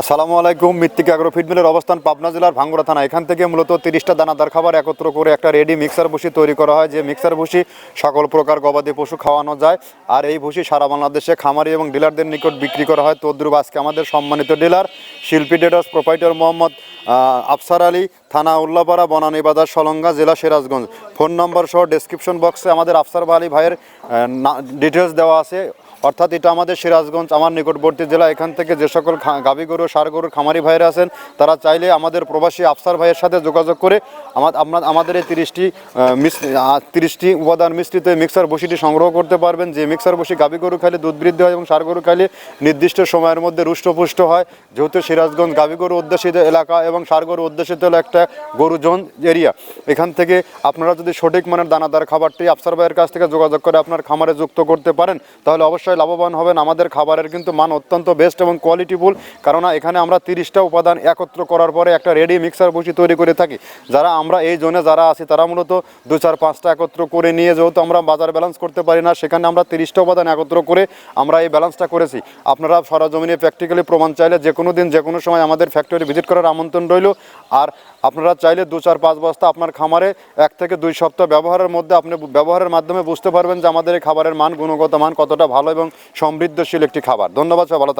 আসসালামু আলাইকুম, মৃত্তিকা ফিড মিলের অবস্থান পাবনা জেলার ভাঙ্গুড়া থানা। এখান থেকে মূলত তিরিশটা দানাদার খাবার একত্র করে একটা রেডি মিক্সার ভুসি তৈরি করা হয়। যে মিক্সার ভুসি সকল প্রকার গবাদি পশু খাওয়ানো যায়। আর এই ভুসি সারা বাংলাদেশে খামারি এবং ডিলারদের নিকট বিক্রি করা হয়। তদ্রুপ আজকে আমাদের সম্মানিত dealer, Shilpi traders proprietor Mohammad Afsar Ali, থানা উল্লাপাড়া, বনানী বাজার, সলঙ্গা জেলা সিরাজগঞ্জ। ফোন নম্বর সহ ডেসক্রিপশন বক্সে আমাদের আফসার আলী ভাইয়ের ডিটেলস দেওয়া আছে। অর্থাৎ এটা আমাদের সিরাজগঞ্জ, আমার নিকটবর্তী জেলা। এখান থেকে যে সকল গাভী গরু, সার গরুর খামারি ভাইরা আছেন, তারা চাইলে আমাদের প্রবাসী আফসার ভাইয়ের সাথে যোগাযোগ করে আমাদের এই তিরিশটি তিরিশটি উপাদান মিশ্রিত মিক্সার বসিটি সংগ্রহ করতে পারবেন। যে মিক্সার বসি গাভী গরু খাইলে দুধ বৃদ্ধি হয় এবং সার গরু খাইলে নির্দিষ্ট সময়ের মধ্যে রুষ্টপুষ্ট হয়। যেহেতু সিরাজগঞ্জ গাভী গরু অধ্যুষিত এলাকা এবং সার গরু হলো একটা গরু জোন এরিয়া। এখান থেকে আপনারা যদি সঠিক মানের দানাদার খাবারটি আফসার ভাইয়ের কাছ থেকে যোগাযোগ করে আপনার খামারে যুক্ত করতে পারেন, তাহলে অবশ্যই লাভবান হবেন। আমাদের খাবারের কিন্তু মান অত্যন্ত বেস্ট এবং কোয়ালিটিফুল কারণ এখানে আমরা তিরিশটা উপাদান একত্র করার পরে একটা রেডি মিক্সার বসি তৈরি করে থাকি। যারা আমরা এই জোনে যারা আছি, তারা মূলত দু চার, পাঁচটা একত্র করে নিয়ে যেহেতু আমরা বাজার ব্যালেন্স করতে পারি না, সেখানে আমরা তিরিশটা উপাদান একত্র করে আমরা এই ব্যালেন্সটা করেছি। আপনারা সরাজমিনে প্র্যাকটিক্যালি প্রমাণ চাইলে যে কোনো দিন, যে কোনো সময় আমাদের ফ্যাক্টরি ভিজিট করার আমন্ত্রণ রইল। আর আপনারা চাইলে দু চার, পাঁচ বস্তা আপনার খামারে এক থেকে দুই সপ্তাহ ব্যবহারের মধ্যে আপনি ব্যবহারের মাধ্যমে বুঝতে পারবেন যে আমাদের এই খাবারের মান, গুণগত মান কতটা ভালো এবং সমৃদ্ধশীল একটি খাবার। ধন্যবাদ সবাই ভালো